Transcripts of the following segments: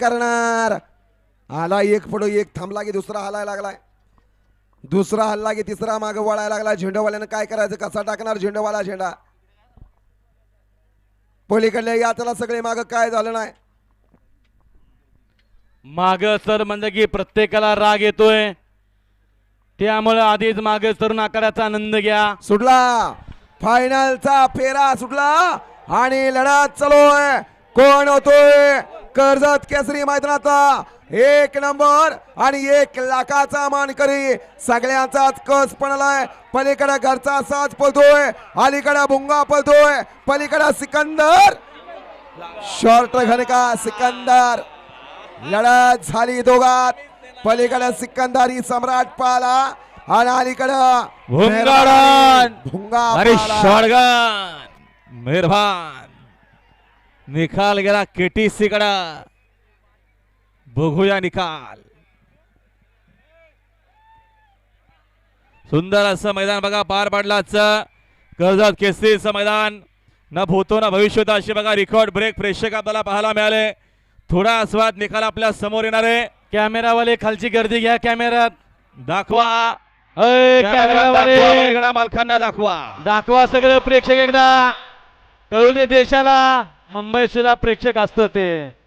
करणार. आला एक पुढे एक थांबला की दुसरा हलायला लागलाय. दुसरा हल्ला की तिसरा माग वळायला लागला झेंडूवाल्यानं काय करायचं? कसा टाकणार झेंडूवाला झेंडा? पलीकडल्या यातला सगळे माग काय झालं नाही? माग सर म्हणजे की प्रत्येकाला राग येतोय. त्यामुळे आधीच माग सरून आकाराचा आनंद घ्या. सुटला. फायनलचा फेरा सुटला. आणि लढत चालूय कोण होतोय? कर्जत केसरी मैदानाचा एक नंबर आणि एक लाखाचा मानकरी. सगळ्यांचाच कस पडलाय. पलीकडे घरचा साज पळतोय. अलीकडे भुंगा पळतोय. पलीकडे सिकंदर. शॉर्ट घनका सिकंदर. लढत झाली दोघात. पलीकडे सिकंदरी सम्राट पाला आणि अलीकडं भुंगा मेहरबान. निकाल गेला केटीसी कडा बघूया निकाल. सुंदर असं मैदान बघा पार पडलं आजचं. कर्जत केसरीचं मैदान. न भूतो ना भविष्य अशी बघा रेकॉर्ड ब्रेक प्रेक्षक आपल्याला पाहायला मिळाले. थोडा आस्वाद निकाल आपल्यासमोर येणार. आहे कॅमेरावाले खालची गर्दी घ्या कॅमेऱ्यात. दाखवा. कॅमेरावाले. मालकांना दाखवा. दाखवा सगळं प्रेक्षक एकदा. कळू दे देशाला. मुंबई सुद्धा प्रेक्षक असतं ते.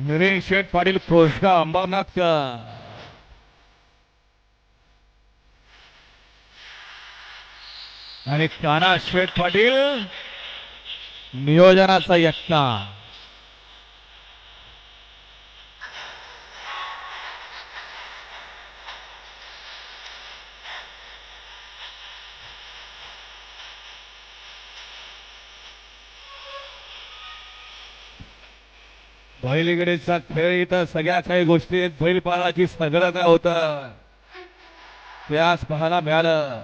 निरेश शेठ पाटील कृष्णा अंबरनाथ आणि काना शेठ पाटील? नियोजनाचा यत्ना। बैलगडीचा खेळ इथं सगळ्या काही गोष्टी आहेत बैल पाळाची सगळं काय होतं. त्यास पाहायला मिळालं.